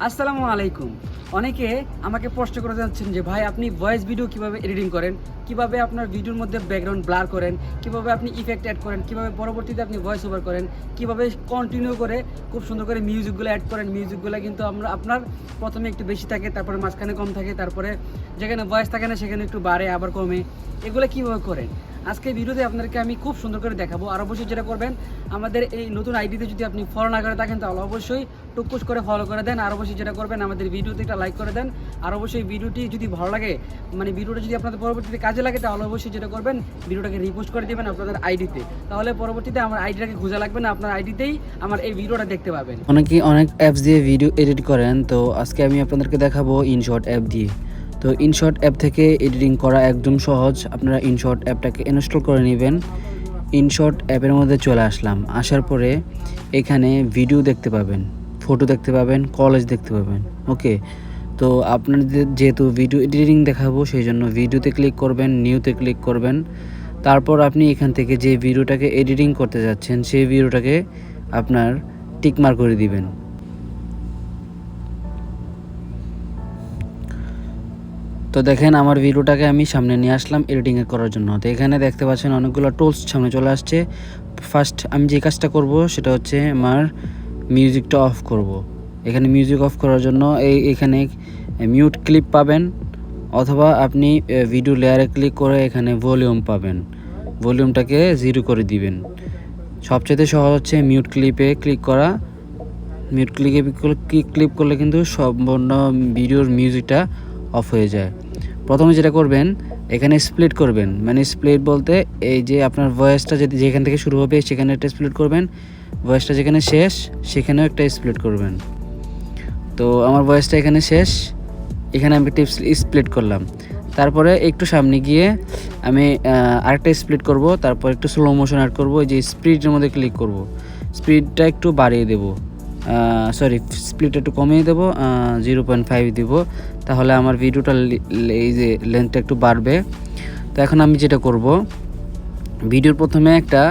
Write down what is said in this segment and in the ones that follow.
আসসালামু আলাইকুম। অনেকে আমাকে প্রশ্ন করে যাচ্ছেন যে, ভাই, আপনি ভয়েস ভিডিও কীভাবে এডিটিং করেন? কীভাবে আপনার ভিডিওর মধ্যে ব্যাকগ্রাউন্ড ব্লার করেন, কীভাবে আপনি ইফেক্ট অ্যাড করেন, কীভাবে পরবর্তীতে আপনি ভয়েস ওভার করেন, কীভাবে কন্টিনিউ করে খুব সুন্দর করে মিউজিকগুলো অ্যাড করেন মিউজিকগুলো কিন্তু আমরা, আপনার প্রথমে একটু বেশি থাকে, তারপরে মাঝখানে কম থাকে, তারপরে যেখানে ভয়েস থাকে না সেখানে একটু বাড়ে, আবার কমে। এগুলো কীভাবে করেন? আজকে ভিডিওতে আপনাদেরকে আমি খুব সুন্দর করে দেখাবো। আর অবশ্যই যেটা করবেন, আমাদের এই নতুন আইডিতে যদি আপনি ফলো না করে থাকেন, তাহলে অবশ্যই টুকুস করে ফলো করে দেন। আর অবশ্যই যেটা করবেন, আমাদের ভিডিওতে একটা লাইক করে দেন। আর অবশ্যই ভিডিওটি যদি ভালো লাগে মানে ভিডিওটা যদি আপনাদের পরবর্তীতে কাজে লাগে, তাহলে অবশ্যই যেটা করবেন, ভিডিওটাকে রিপোস্ট করে দেবেন আপনাদের আইডিতে তাহলে পরবর্তীতে আমার আইডিটাকে খোঁজা লাগবে না, আপনার আইডিতেই আমার এই ভিডিওটা দেখতে পাবেন। অনেকে অনেক অ্যাপস দিয়ে ভিডিও এডিট করেন, তো আজকে আমি আপনাদেরকে দেখাবো ইনশর্ট অ্যাপ দিয়ে। তো ইনশর্ট অ্যাপ থেকে এডিটিং করা একদম সহজ, আপনারা ইনশর্ট অ্যাপটাকে ইনস্টল করে নেবেন। ইনশর্ট অ্যাপের মধ্যে চলে আসলাম, আসার পরে এখানে ভিডিও দেখতে পাবেন ফটো দেখতে পাবেন কলেজ দেখতে পাবেন ওকে তো আপনাদের যেহেতু ভিডিও এডিটিং দেখাবো সেই জন্য ভিডিওতে ক্লিক করবেন নিউতে ক্লিক করবেন। তারপর আপনি এখান থেকে যে ভিডিওটাকে এডিটিং করতে যাচ্ছেন, সেই ভিডিওটাকে আপনার টিকমার করে দিবেন। তো দেখেন আমার ভিডিওটাকে আমি সামনে নিয়ে আসলাম এডিটিং করার জন্য। তো এখানে দেখতে পাচ্ছেন অনেকগুলো টুলস সামনে চলে আসছে। ফার্স্ট আমি যে কাজটা করব, সেটা হচ্ছে আমার মিউজিকটা অফ করব। এখানে মিউজিক অফ করার জন্য এই এখানে মিউট ক্লিপ পাবেন অথবা আপনি ভিডিও লেয়ারে ক্লিক করে এখানে ভলিউম পাবেন। ভলিউমটাকে জিরো করে দিবেন। সবচেয়ে সহজ হচ্ছে মিউট ক্লিপে ক্লিক করা। মিউট ক্লিকে ক্লিক করলে কিন্তু সম্পূর্ণ ভিডিওর মিউজিকটা অফ হয়ে যায়। প্রথমে যেটা করবেন, এখানে স্প্লিট করবেন। মানে স্প্লিট বলতে এই যে আপনার ভয়েসটা যদি যেখান থেকে শুরু হবে সেখানে একটা স্প্লিট করবেন। ভয়েসটা যেখানে শেষ, সেখানেও একটা স্প্লিট করবেন। তো আমার ভয়েসটা এখানে শেষ। এখানে আমি টিপস স্প্লিট করলাম। তারপরে একটু সামনে গিয়ে আমি আরেকটা স্প্লিট করব। তারপর একটু স্লো মোশন অ্যাড করব। যে স্পিডের মধ্যে ক্লিক করব। স্পিডটা একটু বাড়িয়ে দেবো। সরি স্প্লিট একটু কমিয়ে দেবো। জিরো পয়েন্ট ফাইভ দেবো। তাহলে আমার ভিডিওটা এই যে লেন্থটা একটু বাড়বে। তো এখন আমি যেটা করব ভিডিওর প্রথমে একটা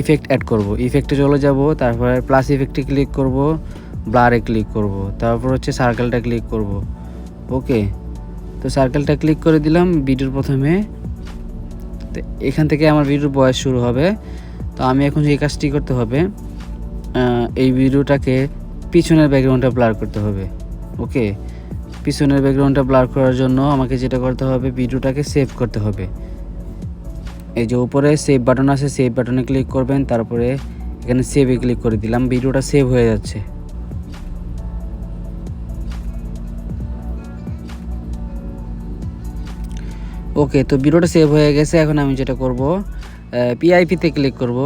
ইফেক্ট অ্যাড করব। ইফেক্টে চলে যাব। তারপরে প্লাস ইফেক্টে ক্লিক করব। ব্লারে ক্লিক করব। তারপর হচ্ছে সার্কেলটা ক্লিক করব। ওকে তো সার্কেলটা ক্লিক করে দিলাম ভিডিওর প্রথমে। তো এখান থেকে আমার ভিডিওর বয়স শুরু হবে। তো আমি এখন যে কাজটি করতে হবে এই ভিডিওটাকে পিছনের ব্যাকগ্রাউন্ডটা ব্লার করতে হবে। ওকে পিছনের ব্যাকগ্রাউন্ডটা ব্লার করার জন্য আমাকে যেটা করতে হবে ভিডিওটাকে সেভ করতে হবে। এই যে উপরে সেভ বাটন আছে সেভ বাটনে ক্লিক করবেন। তারপরে এখানে সেভে ক্লিক করে দিলাম ভিডিওটা সেভ হয়ে যাচ্ছে। ওকে তো ভিডিওটা সেভ হয়ে গেছে, এখন আমি যেটা করব পিআইপিতে ক্লিক করব।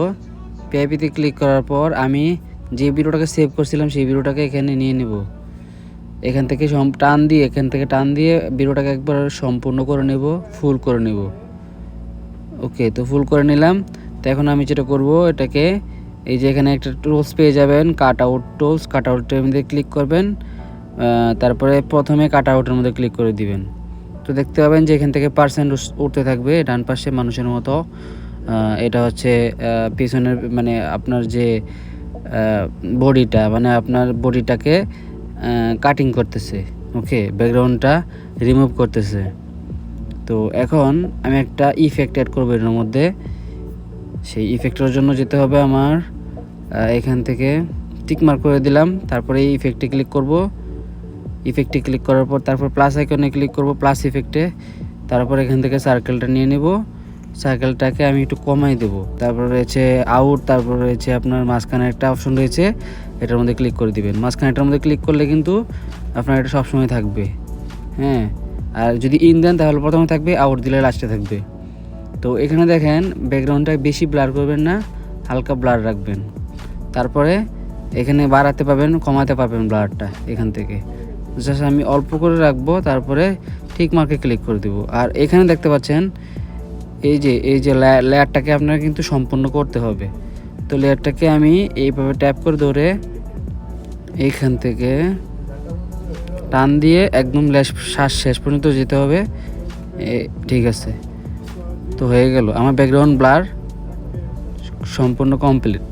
পিআইপিতে ক্লিক করার পর আমি যে ভিডিওটাকে সেভ করছিলাম, সেই ভিডিওটাকে এখানে নিয়ে নেব। এখান থেকে টান দিয়ে, এখান থেকে টান দিয়ে ভিডিওটাকে একবার সম্পূর্ণ করে নেব ফুল করে নেব। ওকে তো ফুল করে নিলাম। তো এখন আমি যেটা করব, এটাকে এই যে এখানে একটা টুলস পেয়ে যাবেন কাট আউট টুলস কাট আউটের মধ্যে ক্লিক করবেন। তারপরে প্রথমে কাট আউটের মধ্যে ক্লিক করে দিবেন। তো দেখতে পাবেন যে এখান থেকে পার্সেন্ট উঠতে থাকবে ডান পাশে মানুষের মতো। এটা হচ্ছে পিছনের মানে আপনার যে বডিটা মানে আপনার বডিটাকে কাটিং করতেছে ওকে ব্যাকগ্রাউন্ডটা রিমুভ করতেছে। তো এখন আমি একটা ইফেক্ট অ্যাড করব এর মধ্যে। সেই ইফেক্টের জন্য যেতে হবে আমার এখান থেকে টিক মার্ক করে দিলাম। তারপরে এই ইফেক্টে ক্লিক করব। ইফেক্টে ক্লিক করার পর তারপর প্লাস আইকনে ক্লিক করব প্লাস ইফেক্টে তারপর এখান থেকে সার্কেলটা নিয়ে নেব। সার্কেলটাকে আমি একটু কমাই দেবো। তারপর রয়েছে আউট তারপর রয়েছে আপনার মাঝখানে একটা অপশন রয়েছে, এটার মধ্যে ক্লিক করে দিবেন। মাঝখানে এটার মধ্যে ক্লিক করলে কিন্তু আপনার এটা সবসময় থাকবে। হ্যাঁ আর যদি ইন দেন তাহলে প্রথমে থাকবে আউট দিলে লাস্টে থাকবে। তো এখানে দেখেন ব্যাকগ্রাউন্ডটা বেশি ব্লার করবেন না, হালকা ব্লার রাখবেন। তারপরে এখানে বাড়াতে পাবেন, কমাতে পারবেন ব্লারটা এখান থেকে। জাস্ট আমি অল্প করে রাখব, তারপরে ঠিক মার্কে ক্লিক করে দেবো। আর এখানে দেখতে পাচ্ছেন, এই যে এই যে লেয়ারটাকে আপনার কিন্তু সম্পূর্ণ করতে হবে। তো লেয়ারটাকে আমি এইভাবে ট্যাপ করে ধরে এইখান থেকে টান দিয়ে একদম শ্বাস শেষ পর্যন্ত যেতে হবে। ঠিক আছে। তো হয়ে গেল। আমার ব্যাকগ্রাউন্ড ব্লার সম্পূর্ণ কমপ্লিট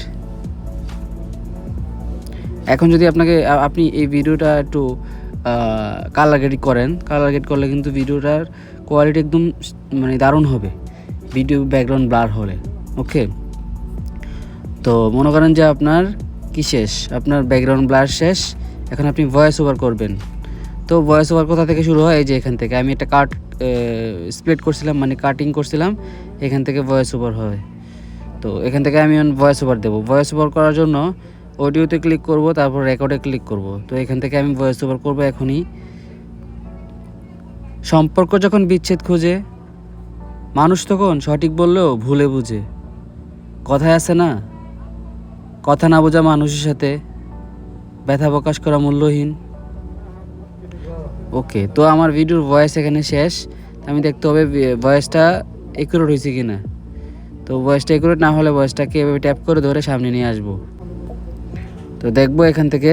এখন যদি আপনাকে আপনি এই ভিডিওটা একটু কালার গেট করেন। কালার গেট করলে কিন্তু ভিডিওটার কোয়ালিটি একদম মানে দারুণ হবে। ভিডিও ব্যাকগ্রাউন্ড ব্লার হলে ওকে তো মনে করেন যে আপনার কি শেষ? আপনার ব্যাকগ্রাউন্ড ব্লার শেষ, এখন আপনি ভয়েস ওভার করবেন। তো ভয়েস ওভার কোথা থেকে শুরু হয়? এই যে এখান থেকে। আমি একটা কাট স্প্লিট করছিলাম মানে কাটিং করছিলাম, এখান থেকে ভয়েস ওভার হয়। তো এখান থেকে আমি ভয়েস ওভার দেবো। ভয়েস ওভার করার জন্য অডিওতে ক্লিক করব, তারপর রেকর্ডে ক্লিক করব। তো এখান থেকে আমি ভয়েস ওভার করব এখনই। সম্পর্ক যখন বিচ্ছেদ খুঁজে, মানুষ তখন সঠিক বললেও ভুলে বুঝে। কথায় আছে না, কথা না বোঝা মানুষের সাথে ব্যথা প্রকাশ করা মূল্যহীন। ওকে, তো আমার ভিডিওর ভয়েস এখানে শেষ। আমি দেখতে হবে ভয়েসটা একুরেট হয়েছে কি না তো ভয়েসটা একুরেট না হলে ভয়েসটাকে এভাবে ট্যাপ করে ধরে সামনে নিয়ে আসব। তো দেখব এখান থেকে।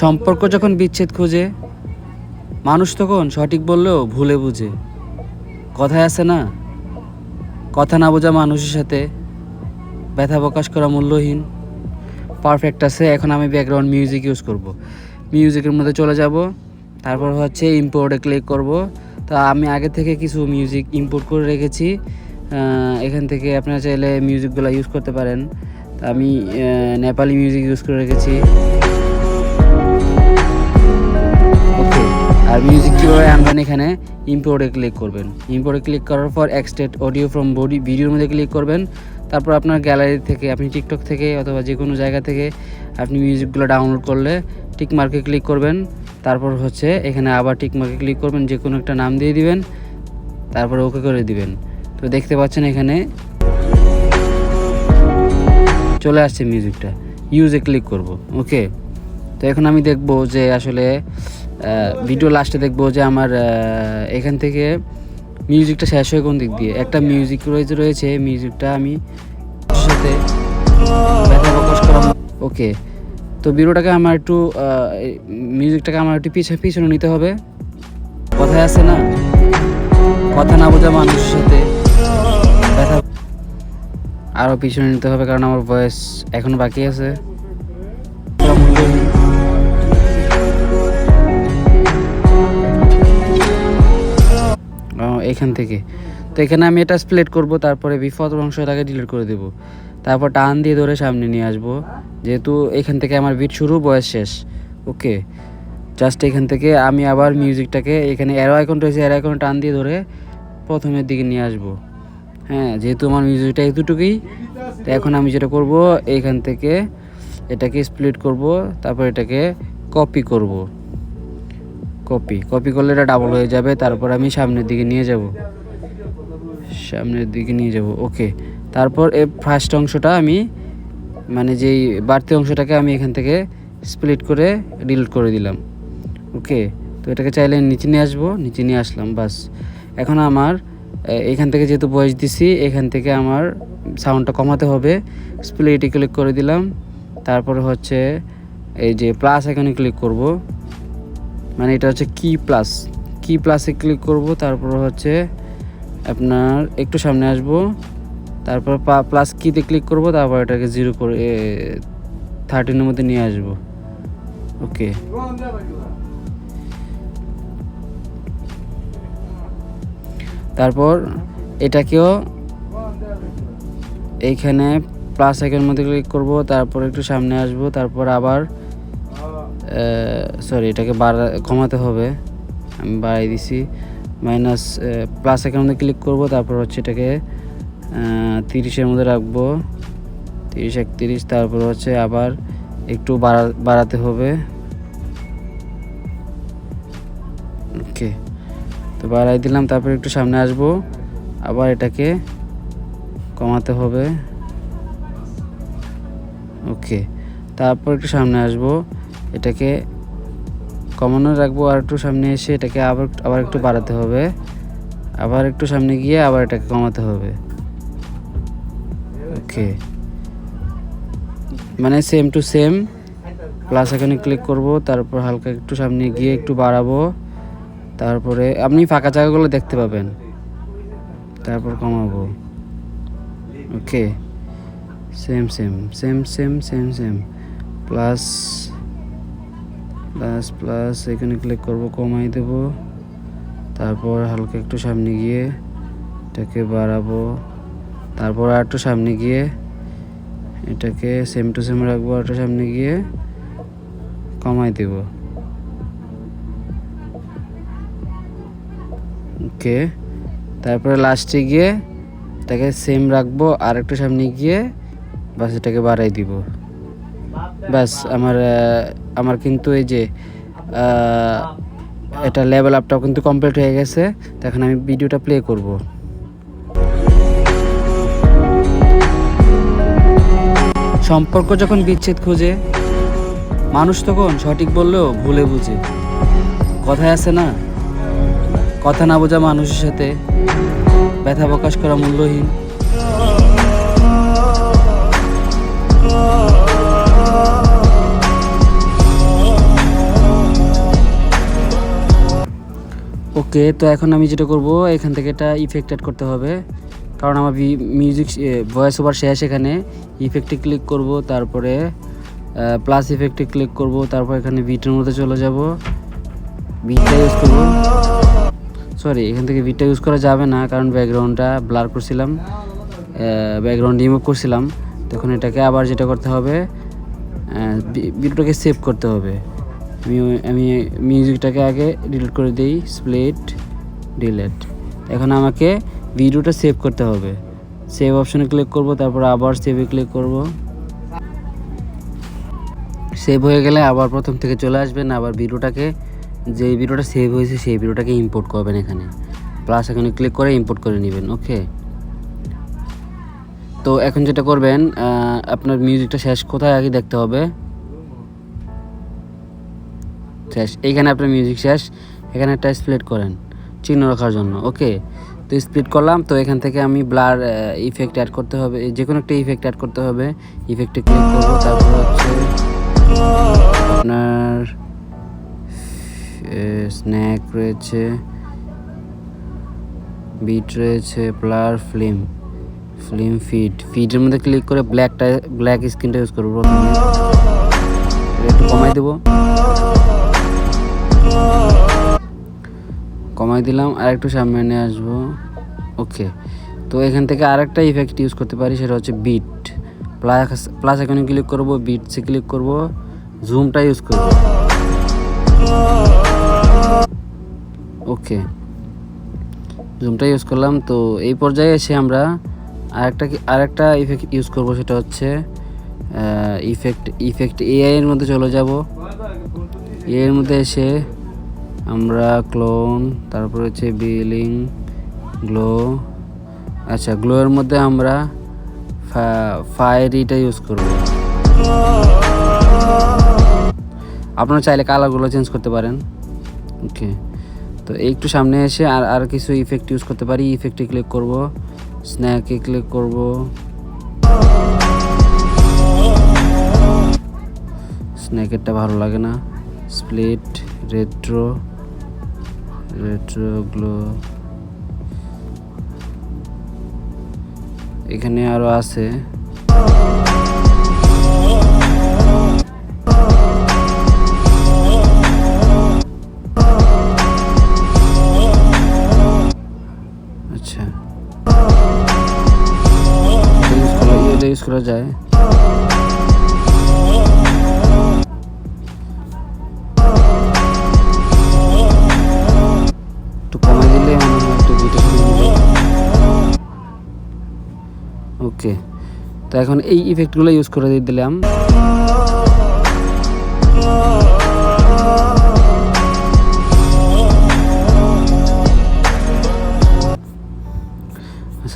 সম্পর্ক যখন বিচ্ছেদ খুঁজে, মানুষ তখন সঠিক বললেও ভুলে বুঝে। কথায় আছে না, কথা না বোঝা মানুষের সাথে ব্যথা প্রকাশ করা মূল্যহীন। পারফেক্ট আছে, এখন আমি ব্যাকগ্রাউন্ড মিউজিক ইউজ করব। মিউজিকের মধ্যে চলে যাব, তারপর হচ্ছে ইম্পোর্টে ক্লিক করব। তা আমি আগে থেকে কিছু মিউজিক ইম্পোর্ট করে রেখেছি। এখান থেকে আপনারা চাইলে মিউজিকগুলো ইউজ করতে পারেন। আমি নেপালি মিউজিক ইউজ করে রেখেছি। আর মিউজিক কীভাবে আনবেন এখানে? ইম্পোর্টে ক্লিক করবেন। ইম্পোর্টে ক্লিক করার পর এক্সটেট অডিও ফ্রম বডি ভিডিওর মধ্যে ক্লিক করবেন। তারপর আপনার গ্যালারি থেকে, আপনি টিকটক থেকে অথবা যে কোনো জায়গা থেকে আপনি মিউজিকগুলো ডাউনলোড করলে টিক মার্কে ক্লিক করবেন। তারপর হচ্ছে এখানে আবার টিক মার্কে ক্লিক করবেন যে কোনো একটা নাম দিয়ে দিবেন। তারপর ওকে করে দিবেন। তো দেখতে পাচ্ছেন এখানে চলে আসছে মিউজিকটা ইউজে ক্লিক করব ওকে তো এখন আমি দেখব যে আসলে ভিডিও লাস্টে দেখব যে আমার এখান থেকে মিউজিকটা শেষ হয় কোন দিক দিয়ে? একটা মিউজিক রয়েছে রয়েছে মিউজিকটা আমি সাথে ওকে তো ভিডিওটাকে আমার একটু মিউজিকটাকে আমার একটু পিছনে পিছনে নিতে হবে। কথায় আছে না? কথা না বোঝা মানুষের সাথে আরও পিছনে নিতে হবে কারণ আমার ভয়েস এখনও বাকি আছে। এখান থেকে। তো এখানে আমি এটা স্প্লিট করব, তারপরে বিফত অংশটাকে ডিলিট করে দেব। তারপর টান দিয়ে ধরে সামনে নিয়ে আসব। যেহেতু এখান থেকে আমার বিট শুরু বয়স শেষ। ওকে জাস্ট এখান থেকে আমি আবার মিউজিকটাকে এখানে অ্যারো আইকন রয়েছে অ্যারো আইকন টান দিয়ে ধরে প্রথমের দিকে নিয়ে আসব। হ্যাঁ যেহেতু আমার মিউজিকটা এতটুকুই তো এখন আমি যেটা করব, এইখান থেকে এটাকে স্প্লিট করব, তারপর এটাকে কপি করব। কপি কপি করলে এটা ডাবল হয়ে যাবে, তারপর আমি সামনের দিকে নিয়ে যাব। সামনের দিকে নিয়ে যাব ওকে তারপর এই ফার্স্ট অংশটা আমি মানে যেই বাড়তি অংশটাকে আমি এখান থেকে স্প্লিট করে ডিলিট করে দিলাম। ওকে তো এটাকে চাইলে নিচে নিয়ে আসব, নিচে নিয়ে আসলাম, বাস। এখন আমার এখান থেকে যেহেতু বয়স দিছি, এখান থেকে আমার সাউন্ডটা কমাতে হবে। স্প্লিটে ক্লিক করে দিলাম। তারপর হচ্ছে এই যে প্লাস এখানে ক্লিক করব। মানে এটা হচ্ছে কি প্লাস কি প্লাসে ক্লিক করব, তারপর হচ্ছে আপনার একটু সামনে আসব। তারপর প্লাস কিতে ক্লিক করব, তারপর এটাকে জিরো করে থার্টিনের মধ্যে নিয়ে আসব। ওকে তারপর এটাকেও এইখানে প্লাস আইকনের মধ্যে ক্লিক করব, তারপর একটু সামনে আসব, তারপর আবার সরি এটাকে বাড়া কমাতে হবে। আমি বাড়াই দিছি। মাইনাস প্লাস আইকনের মধ্যে ক্লিক করব, তারপর হচ্ছে এটাকে তিরিশের মধ্যে রাখব। তিরিশ, একত্রিশ, তারপর হচ্ছে আবার একটু বাড়া, বাড়াতে হবে। তো বাড়াই দিলাম, তারপর একটু সামনে আসব। আবার এটাকে কমাতে হবে। ওকে, তারপর একটু সামনে আসব। এটাকে কমানো রাখব, আর একটু সামনে এসে এটাকে আবার আবার একটু বাড়াতে হবে। আবার একটু সামনে গিয়ে আবার এটাকে কমাতে হবে। ওকে। মানে সেম টু সেম প্লাস এখানে ক্লিক করব, তারপর হালকা একটু সামনে গিয়ে একটু বাড়াবো। তারপরে আপনি ফাঁকা জায়গাগুলো দেখতে পাবেন। তারপর কমাবো। Okay. Same same same same same same plus plus plus এখানে ক্লিক করব, কমাই দেব। তারপর হালকা একটু সামনে গিয়ে এটাকে বাড়াবো। তারপর আর একটু সামনে গিয়ে এটাকে সেম টু সেম রাখব, আর একটু সামনে গিয়ে কমাই দেব। ওকে। তারপরে লাস্টে গিয়ে তাকে সেম রাখব আর একটু সামনে গিয়ে বাস এটাকে বাড়াই দিব। ব্যাস আমার আমার কিন্তু এই যে এটা লেভেল আপটাও কিন্তু কমপ্লিট হয়ে গেছে। তখন আমি ভিডিওটা প্লে করব। সম্পর্ক যখন বিচ্ছেদ খোঁজে, মানুষ তখন সঠিক বললেও ভুলে বুঝে। কথায় আছে না? কথা না বোঝা মানুষের সাথে ব্যথা প্রকাশ করা মূল্যহীন। ওকে, তো এখন আমি যেটা করব, এখান থেকে এটা ইফেক্ট অ্যাড করতে হবে। কারণ আমার মিউজিক ভয়েস ওভার শেষ এখানে। ইফেক্টে ক্লিক করব, তারপরে প্লাস ইফেক্টে ক্লিক করব, তারপর এখানে বিটের মধ্যে চলে যাব। বিটটা ইউজ করব। সরি এখান থেকে বিটটা ইউজ করা যাবে না, কারণ ব্যাকগ্রাউন্ডটা ব্লার করছিলাম ব্যাকগ্রাউন্ড রিমুভ করছিলাম। তখন এটাকে আবার যেটা করতে হবে ভিডিওটাকে সেভ করতে হবে। আমি আমি মিউজিকটাকে আগে ডিলিট করে দিই স্প্লিট ডিলেট এখন আমাকে ভিডিওটা সেভ করতে হবে। সেভ অপশনে ক্লিক করব, তারপর আবার সেভে ক্লিক করব। সেভ হয়ে গেলে আবার প্রথম থেকে চলে আসবেন আবার ভিডিওটাকে যে ভিডিওটা সেভ হয়েছে সেই ভিডিওটাকে ইম্পোর্ট করবেন এখানে। প্লাস এখানে ক্লিক করে ইম্পোর্ট করে নেবেন ওকে তো এখন যেটা করবেন আপনার মিউজিকটা শেষ কোথায় আগে দেখতে হবে? শেষ এইখানে আপনার মিউজিক শেষ, এখানে একটা স্প্লিট করেন, চিহ্ন রাখার জন্য ওকে তো স্প্লিট করলাম, তো এখান থেকে আমি ব্লার ইফেক্ট অ্যাড করতে হবে যে কোনো একটা ইফেক্ট অ্যাড করতে হবে ইফেক্টে ক্লিক করব, তারপর হচ্ছে আপনার স্ন্যাক রয়েছে, বিট রয়েছে ব্লার ফিল্ম ফিল্ম ফিড। ফিডের মধ্যে ক্লিক করে ব্ল্যাকটা ব্ল্যাক স্ক্রিনটা ইউজ করব একটু কমাই দেবো। কমাই দিলাম, আর একটু সামনে আসব। ওকে তো এখান থেকে আরেকটা ইফেক্ট ইউজ করতে পারি, সেটা হচ্ছে বিট প্লাস প্লাস এখানে ক্লিক করব বিটসে ক্লিক করব। জুমটা ইউজ করব। ওকে জুমটা ইউজ করলাম, তো এই পর্যায়ে এসে আমরা আরেকটা আরেকটা ইফেক্ট ইউজ করব, সেটা হচ্ছে ইফেক্ট ইফেক্ট এআই এর মধ্যে চলে যাব। এর মধ্যে এসে আমরা ক্লোন তারপর হচ্ছে বিলিং গ্লো আচ্ছা গ্লো এর মধ্যে আমরা ফায়ারিটা ইউজ করব। আপনারা চাইলে কালারগুলো চেঞ্জ করতে পারেন। ওকে তো একটু সামনে এসে আর আর কিছু ইফেক্ট ইউজ করতে পারি। ইফেক্টে ক্লিক করব স্ন্যাকে ক্লিক করব। স্ন্যাকেরটা ভালো লাগে না। স্প্লিট রেট্রো রেট্রো গ্লো এখানে আরও আছে। করা যায়। একটু কমে দিলে ওকে তো এখন এই ইফেক্টগুলো ইউজ করে দিয়ে দিলাম।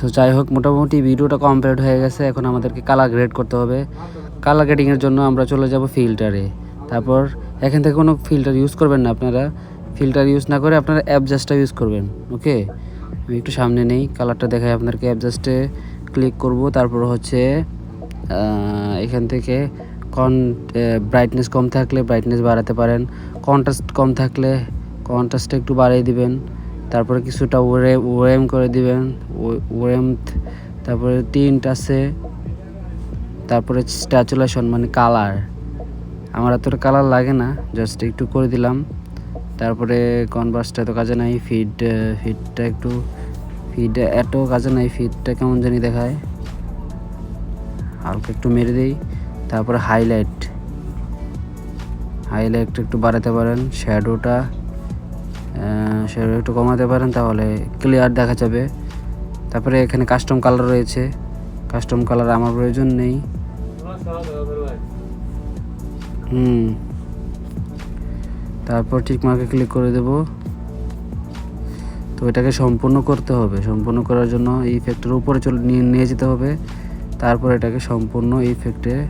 আচ্ছা যাই হোক, মোটামুটি ভিডিওটা কমপ্লিট হয়ে গেছে। এখন আমাদেরকে কালার গ্রেড করতে হবে। কালার গ্রেডিংয়ের জন্য আমরা চলে যাব ফিল্টারে তারপর এখান থেকে কোনো ফিল্টার ইউজ করবেন না আপনারা। ফিল্টার ইউজ না করে আপনারা অ্যাপজাস্টটা ইউজ করবেন ওকে আমি একটু সামনে নেই কালারটা দেখাই আপনাদেরকে অ্যাপজাস্টে ক্লিক করব। তারপর হচ্ছে এখান থেকে কন ব্রাইটনেস কম থাকলে ব্রাইটনেস বাড়াতে পারেন। কন্ট্রাস্ট কম থাকলে কন্ট্রাস্টটা একটু বাড়িয়ে দিবেন। তারপরে কিছুটা ওরে, ওরেম করে দিবেন ওরেম, তারপরে টিন্ট আছে, তারপরে স্ট্যাচুলেশন মানে কালার। আমার এতটা কালার লাগে না জাস্ট একটু করে দিলাম। তারপরে কনভার্সটা তো কাজে নাই, ফিড ফিডটা একটু, ফিড এত কাজে নাই, ফিডটা কেমন জানি দেখায়। হালকা একটু মেরে দিই, তারপরে হাইলাইট। হাইলাইট একটু বাড়াতে পারেন, শ্যাডোটা। শ্যাডো একটু কমাতে পারেন তাহলে ক্লিয়ার দেখা যাবে। তারপরে এখানে কাস্টম কালার রয়েছে। কাস্টম কালার আমার প্রয়োজন নেই। হুম। তারপর ঠিক মার্কে ক্লিক করে দেব। তো এটাকে সম্পূর্ণ করতে হবে। সম্পূর্ণ করার জন্য ইফেক্টের উপরে চলে নিয়ে নিয়ে যেতে হবে। তারপর এটাকে সম্পূর্ণ ইফেক্টে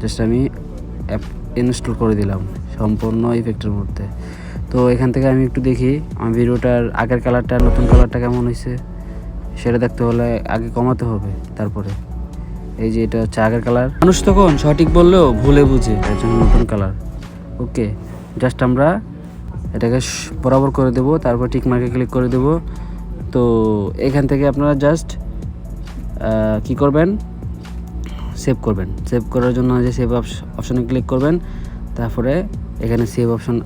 জাস্ট আমি অ্যাপ ইনস্টল করে দিলাম। সম্পূর্ণ ইফেক্টের মধ্যে। তো এখান থেকে আমি একটু দেখি, আমার ভিডিওটার আগের কালারটা নতুন কালারটা কেমন হয়েছে, সেটা দেখতে হলে আগে কমাতে হবে তারপরে। এই যে এটা হচ্ছে আগের কালার মানুষ তখন সঠিক বললেও ভুলে বুঝে, এর জন্য নতুন কালার ওকে জাস্ট আমরা এটাকে বরাবর করে দেব, তারপর টিক মার্কে ক্লিক করে দেব। তো এখান থেকে আপনারা জাস্ট কি করবেন? সেভ করবেন। সেভ করার জন্য যে সেভ অপশনে ক্লিক করবেন, তারপরে এখানে সেভ অপশন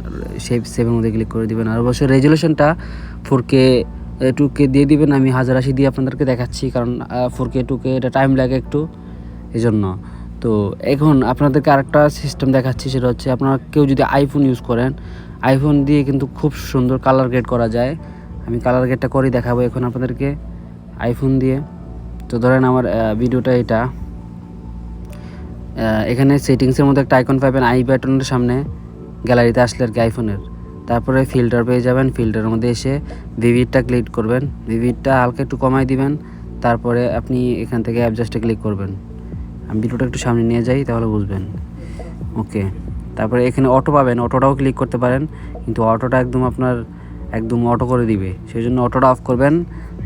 সেভ সেভের মধ্যে ক্লিক করে দিবেন। আর অবশ্যই রেজুলেশনটা ফোর কে টু কে দিয়ে দিবেন। আমি হাজার আশি দিয়ে আপনাদেরকে দেখাচ্ছি, কারণ ফোর কে টু কে এটা টাইম লাগে একটু এই জন্য তো এখন আপনাদেরকে আরেকটা সিস্টেম দেখাচ্ছি, সেটা হচ্ছে আপনারা কেউ যদি আইফোন ইউজ করেন আইফোন দিয়ে কিন্তু খুব সুন্দর কালার গ্রেড করা যায়। আমি কালার গ্রেডটা করেই দেখাবো এখন আপনাদেরকে আইফোন দিয়ে। তো ধরেন আমার ভিডিওটা এটা। এখানে সেটিংসের মধ্যে একটা আইকন পাবেন আই বাটনের সামনে। গ্যালারিতে আসলে আর কি আইফোনের তারপরে ফিল্টার পেয়ে যাবেন ফিল্টারের মধ্যে এসে ভিভিডটা ক্লিক করবেন। ভিভিডটা হালকা একটু কমাই দিবেন, তারপরে আপনি এখান থেকে অ্যাডজাস্টে ক্লিক করবেন। আমি ভিডিওটা একটু সামনে নিয়ে যাই, তাহলে বুঝবেন। ওকে তারপরে এখানে অটো পাবেন অটোটাও ক্লিক করতে পারেন, কিন্তু অটোটা একদম আপনার একদম অটো করে দিবে। সেই জন্য অটোটা অফ করবেন,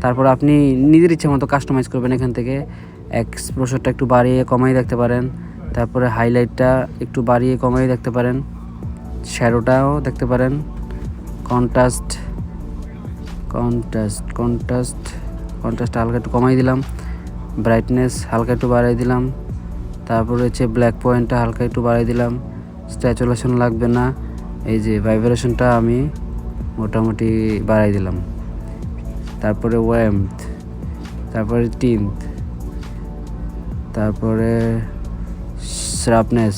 তারপর আপনি নিজের ইচ্ছে মতো কাস্টমাইজ করবেন এখান থেকে। এক্সপ্রেশনটা একটু বাড়িয়ে কমাই দেখতে পারেন, তারপরে হাইলাইটটা একটু বাড়িয়ে কমাই দেখতে পারেন। শ্যাডোটাও দেখতে পারেন। কন্ট্রাস্ট কন্ট্রাস্ট কন্ট্রাস্ট কন্ট্রাস্ট হালকা একটু কমাই দিলাম। ব্রাইটনেস হালকা একটু বাড়াই দিলাম। তারপরে হচ্ছে ব্ল্যাক পয়েন্টটা হালকা একটু বাড়াই দিলাম। স্ট্যাচুলেশন লাগবে না। এই যে ভাইব্রেশনটা আমি মোটামুটি বাড়াই দিলাম। তারপরে ওয়েমথ তারপরে টিন্থ, তারপরে শ্রাপনেস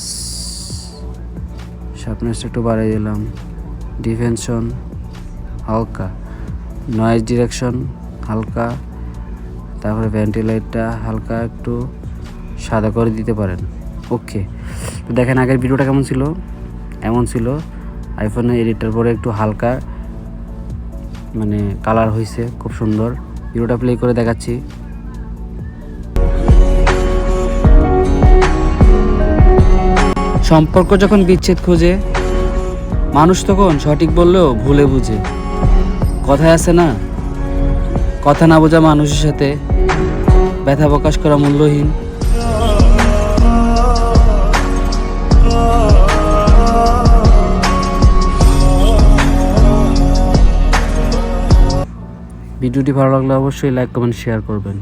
শার্পনেসটা একটু বাড়াই দিলাম। ডিফেনশন, হালকা। নয়েজ ডিরেকশন, হালকা। তারপরে ভেন্টিলেটটা হালকা একটু সাদা করে দিতে পারেন। ওকে। তো দেখেন আগের ভিডিওটা কেমন ছিল? এমন ছিল। আইফোনে এডিটার পরে একটু হালকা মানে কালার হয়েছে খুব সুন্দর। ভিডিওটা প্লে করে দেখাচ্ছি। সম্পর্ক যখন বিচ্ছেদ খোঁজে, মানুষ তখন সঠিক বললেও ভুলে বুঝে। কথায় আছে না, কথা না বোঝা মানুষের সাথে ব্যথা প্রকাশ করা মূল্যহীন। ভিডিওটি ভালো লাগলে অবশ্যই লাইক কমেন্ট শেয়ার করবেন।